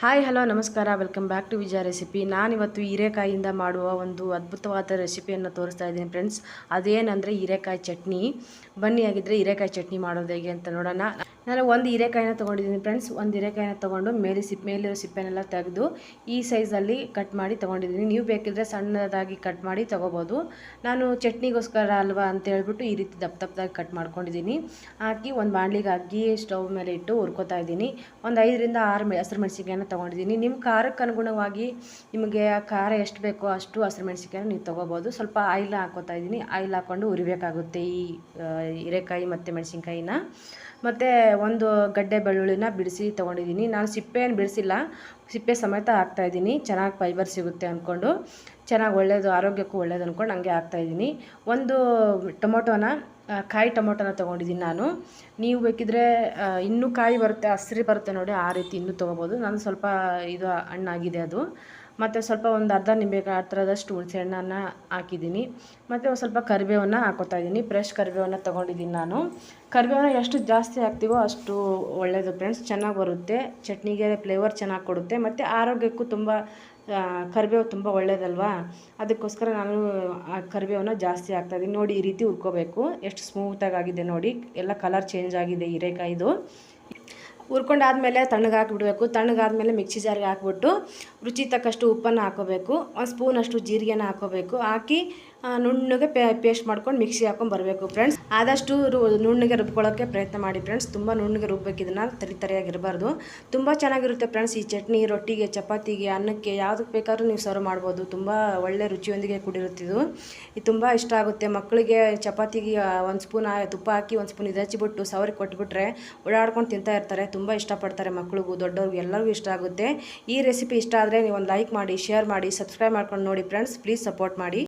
Hi, hello, ನಮಸ್ಕಾರ. Welcome back to Vijaya recipe. ನಾನಿವತ್ತು ಹೀರೆಕಾಯಿಯಿಂದ ಮಾಡುವ ಒಂದು ಅದ್ಭುತವಾದ ರೆಸಿಪಿಯನ್ನು ತೋರಿಸ್ತಾ ಇದ್ದೀನಿ ಫ್ರೆಂಡ್ಸ್. ಅದೇನಂದರೆ ಹೀರೆಕಾಯಿ ಚಟ್ನಿ. ಬನ್ನಿ ಆಗಿದ್ದರೆ ಹೀರೆಕಾಯಿ ಚಟ್ನಿ ಮಾಡೋದು ಹೇಗೆ ಅಂತ ನೋಡೋಣ. ನಾನು ಒಂದು ಹೀರೆಕಾಯಿನ ತೊಗೊಂಡಿದ್ದೀನಿ ಫ್ರೆಂಡ್ಸ್. ಒಂದು ಹೀರೆಕಾಯಿನ ತೊಗೊಂಡು ಮೇಲೆ ಸಿಪ್ಪೆ ಮೇಲಿರೋ ಸಿಪ್ಪೆನೆಲ್ಲ ತೆಗೆದು ಈ ಸೈಜಲ್ಲಿ ಕಟ್ ಮಾಡಿ ತೊಗೊಂಡಿದ್ದೀನಿ. ನೀವು ಬೇಕಿದ್ರೆ ಸಣ್ಣದಾಗಿ ಕಟ್ ಮಾಡಿ ತೊಗೋಬೋದು. ನಾನು ಚಟ್ನಿಗೋಸ್ಕರ ಅಲ್ವಾ ಅಂತ ಹೇಳ್ಬಿಟ್ಟು ಈ ರೀತಿ ದಪ್ಪ ದಪ್ಪದಾಗಿ ಕಟ್ ಮಾಡ್ಕೊಂಡಿದ್ದೀನಿ. ಹಾಕಿ ಒಂದು ಬಾಣಲಿಗೆ ಹಾಕಿ ಸ್ಟವ್ ಮೇಲೆ ಇಟ್ಟು ಹುರ್ಕೋತಾ ಇದ್ದೀನಿ. ಒಂದು ಐದರಿಂದ ಆರು ಮೆ, ಹಸಿರು ಮೆಣಸಿನ್ಕಾಯನ್ನ ತೊಗೊಂಡಿದ್ದೀನಿ. ನಿಮ್ಮ ಖಾರಕ್ಕೆ ಅನುಗುಣವಾಗಿ ನಿಮಗೆ ಖಾರ ಎಷ್ಟು ಬೇಕೋ ಅಷ್ಟು ಹಸಿರು ಮೆಣಸಿನ್ಕಾಯನ್ನ ನೀವು ತೊಗೋಬೋದು. ಸ್ವಲ್ಪ ಆಯಿಲ್ ಹಾಕೋತಾ ಇದ್ದೀನಿ. ಆಯಿಲ್ ಹಾಕ್ಕೊಂಡು ಉರಿಬೇಕಾಗುತ್ತೆ ಈ ಹೀರೆಕಾಯಿ ಮತ್ತು ಮೆಣಸಿನ್ಕಾಯಿನ. ಮತ್ತು ಒಂದು ಗಡ್ಡೆ ಬೆಳ್ಳುಳ್ಳಿನ ಬಿಡಿಸಿ ತೊಗೊಂಡಿದ್ದೀನಿ. ನಾನು ಸಿಪ್ಪೆಯನ್ನು ಬಿಡಿಸಿಲ್ಲ. ಸಿಪ್ಪೆ ಸಮೇತ ಹಾಕ್ತಾಯಿದ್ದೀನಿ ಚೆನ್ನಾಗಿ ಫೈಬರ್ ಸಿಗುತ್ತೆ ಅಂದ್ಕೊಂಡು ಚೆನ್ನಾಗಿ ಒಳ್ಳೆಯದು ಆರೋಗ್ಯಕ್ಕೂ ಒಳ್ಳೇದು ಅಂದ್ಕೊಂಡು ಹಂಗೆ ಹಾಕ್ತಾಯಿದ್ದೀನಿ ಒಂದು ಟೊಮೊಟೊನ ಕಾಯಿ ಟೊಮೊಟೊನ ತೊಗೊಂಡಿದ್ದೀನಿ ನಾನು. ನೀವು ಬೇಕಿದ್ರೆ ಇನ್ನೂ ಕಾಯಿ ಬರುತ್ತೆ, ಹಸ್ರಿ ಬರುತ್ತೆ ನೋಡಿ, ಆ ರೀತಿ ಇನ್ನೂ ತೊಗೋಬೋದು. ನಾನು ಸ್ವಲ್ಪ ಇದು ಹಣ್ಣಾಗಿದೆ ಅದು. ಮತ್ತು ಸ್ವಲ್ಪ ಒಂದು ಅರ್ಧ ನಿಂಬೆಕಾಯಿ ಥರದಷ್ಟು ಹುಣಸೆ ಹಣ್ಣನ್ನು ಹಾಕಿದ್ದೀನಿ. ಮತ್ತು ಒಂದು ಸ್ವಲ್ಪ ಕರಿಬೇವನ್ನ ಹಾಕೋತಾ ಇದ್ದೀನಿ. ಫ್ರೆಶ್ ಕರಿಬೇವನ್ನ ತೊಗೊಂಡಿದ್ದೀನಿ ನಾನು. ಕರಿಬೇವನ್ನ ಎಷ್ಟು ಜಾಸ್ತಿ ಹಾಕ್ತೀವೋ ಅಷ್ಟು ಒಳ್ಳೆಯದು ಫ್ರೆಂಡ್ಸ್ ಚೆನ್ನಾಗಿ ಬರುತ್ತೆ. ಚಟ್ನಿಗೆ ಫ್ಲೇವರ್ ಚೆನ್ನಾಗಿ ಕೊಡುತ್ತೆ. ಮತ್ತು ಆರೋಗ್ಯಕ್ಕೂ ತುಂಬ ಕರಿಬೇವು ತುಂಬ ಒಳ್ಳೆಯದಲ್ವಾ ಅದಕ್ಕೋಸ್ಕರ ನಾನು, ಆ, ಕರಿಬೇವನ್ನ ಜಾಸ್ತಿ ಹಾಕ್ತಾಯಿದ್ದೀನಿ ನೋಡಿ ಈ ರೀತಿ ಹುರ್ಕೋಬೇಕು. ಎಷ್ಟು ಸ್ಮೂತಾಗಿ ಆಗಿದೆ ನೋಡಿ. ಎಲ್ಲ ಕಲರ್ ಚೇಂಜ್ ಆಗಿದೆ ಹೀರೆಕಾಯಿದು. ಹುರ್ಕೊಂಡಾದ್ಮೇಲೆ ತಣ್ಣಗೆ ತಣ್ಣಗಾದಮೇಲೆ ಮಿಕ್ಸಿ ಜಾರಿಗೆ ಹಾಕ್ಬಿಟ್ಟು ರುಚಿ ತಕ್ಕಷ್ಟು ಉಪ್ಪನ್ನು ಹಾಕೋಬೇಕು. ಒಂದು ಸ್ಪೂನಷ್ಟು ಜೀರಿಗೆನ ಹಾಕೋಬೇಕು. ಹಾಕಿ ನುಣ್ಣಗೆ ಪೇಸ್ಟ್ ಮಾಡ್ಕೊಂಡು ಮಿಕ್ಸಿ ಹಾಕೊಂಡು ಬರಬೇಕು ಫ್ರೆಂಡ್ಸ್. ಆದಷ್ಟು ನುಣ್ಣಗೆ ರುಬ್ಕೊಳ್ಳೋಕ್ಕೆ ಪ್ರಯತ್ನ ಮಾಡಿ ಫ್ರೆಂಡ್ಸ್. ತುಂಬ ನುಣ್ಣಗೆ ರುಬ್ಬೇಕು. ಇದನ್ನು ತರಿ ತರಿಯಾಗಿರಬಾರ್ದು. ತುಂಬ ಚೆನ್ನಾಗಿರುತ್ತೆ ಫ್ರೆಂಡ್ಸ್ ಈ ಚಟ್ನಿ, ರೊಟ್ಟಿಗೆ, ಚಪಾತಿಗೆ, ಅನ್ನಕ್ಕೆ ಯಾವುದಕ್ಕೆ ಬೇಕಾದ್ರೂ ನೀವು ಸರ್ವ್ ಮಾಡ್ಬೋದು. ತುಂಬ ಒಳ್ಳೆ ರುಚಿಯೊಂದಿಗೆ ಕೂಡಿರುತ್ತೆ ಇದು. ಇದು ತುಂಬ ಇಷ್ಟ ಆಗುತ್ತೆ. ಮಕ್ಕಳಿಗೆ ಚಪಾತಿಗೆ ಒಂದು ಸ್ಪೂನ್ ತುಪ್ಪ ಹಾಕಿ ಒಂದು ಸ್ಪೂನ್ ಇದು ಹಚ್ಚಿಬಿಟ್ಟು ಸವರಿ ಕೊಟ್ಬಿಟ್ರೆ ಓಡಾಡ್ಕೊಂಡು ತಿಂತಾ ಇರ್ತಾರೆ. ತುಂಬ ಇಷ್ಟಪಡ್ತಾರೆ ಮಕ್ಕಳಿಗೂ ದೊಡ್ಡವ್ರಿಗೂ ಎಲ್ಲರಿಗೂ ಇಷ್ಟ ಆಗುತ್ತೆ. ಈ ರೆಸಿಪಿ ಇಷ್ಟ ಆದರೆ ನೀವು ಒಂದು ಲೈಕ್ ಮಾಡಿ ಶೇರ್ ಮಾಡಿ ಸಬ್ಸ್ಕ್ರೈಬ್ ಮಾಡ್ಕೊಂಡು ನೋಡಿ ಫ್ರೆಂಡ್ಸ್ ಪ್ಲೀಸ್ ಸಪೋರ್ಟ್ ಮಾಡಿ.